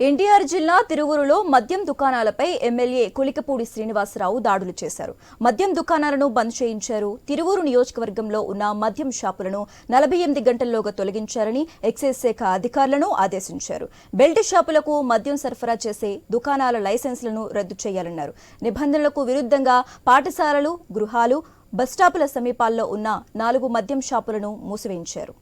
ఎన్టీఆర్ జిల్లా తిరువురులో మద్యం దుకాణాలపై ఎమ్మెల్యే కులికపూడి శ్రీనివాసరావు దాడులు చేశారు. మద్యం దుకాణాలను బంద్ చేయించారు. తిరువూరు నియోజకవర్గంలో ఉన్న మద్యం షాపులను నలభై ఎనిమిది గంటల్లోగా తొలగించారని ఎక్సైజ్ శాఖ అధికారులను ఆదేశించారు. బెల్ట్ షాపులకు మద్యం సరఫరా చేసే దుకాణాల లైసెన్సులను రద్దు చేయాలన్నారు. నిబంధనలకు విరుద్ధంగా పాఠశాలలు గృహాలు బస్టాపుల సమీపాల్లో ఉన్న నాలుగు మద్యం షాపులను మూసివేయించారు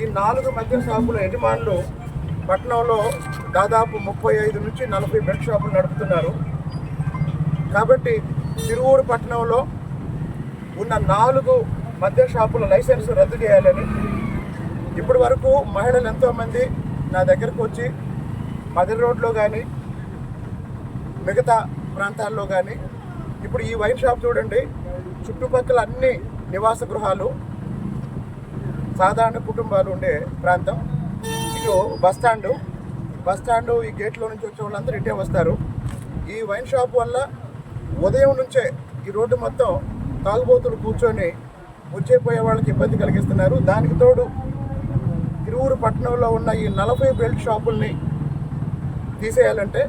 ఈ నాలుగు మద్య షాపుల యజమానులు పట్టణంలో దాదాపు ముప్పై ఐదు నుంచి నలభై బెల్ట్ షాపులు నడుపుతున్నారు. కాబట్టి తిరువూరు పట్టణంలో ఉన్న నాలుగు మద్య షాపుల లైసెన్స్ రద్దు చేయాలని ఇప్పటి వరకు మహిళలు ఎంతోమంది నా దగ్గరకు వచ్చి మదర్ రోడ్లో కానీ మిగతా ప్రాంతాల్లో కానీ ఇప్పుడు ఈ వైన్ షాప్ చూడండి చుట్టుపక్కల అన్ని నివాస గృహాలు సాధారణ కుటుంబాలు ఉండే ప్రాంతం. ఇటు బస్ స్టాండు. బస్ స్టాండు ఈ గేట్లో నుంచి వచ్చే వాళ్ళందరూ ఇటే వస్తారు. ఈ వైన్ షాప్ వల్ల ఉదయం నుంచే ఈ రోడ్డు మొత్తం తాగుబోతులు కూర్చొని వచ్చేపోయే వాళ్ళకి ఇబ్బంది కలిగిస్తున్నారు. దానికి తోడు తిరువురు పట్టణంలో ఉన్న ఈ నలభై బెల్ట్ షాపుల్ని తీసేయాలంటే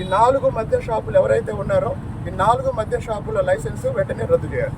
ఈ నాలుగు మద్య షాపులు ఎవరైతే ఉన్నారో ఈ నాలుగు మద్య షాపుల లైసెన్స్ వెంటనే రద్దు చేయాలి.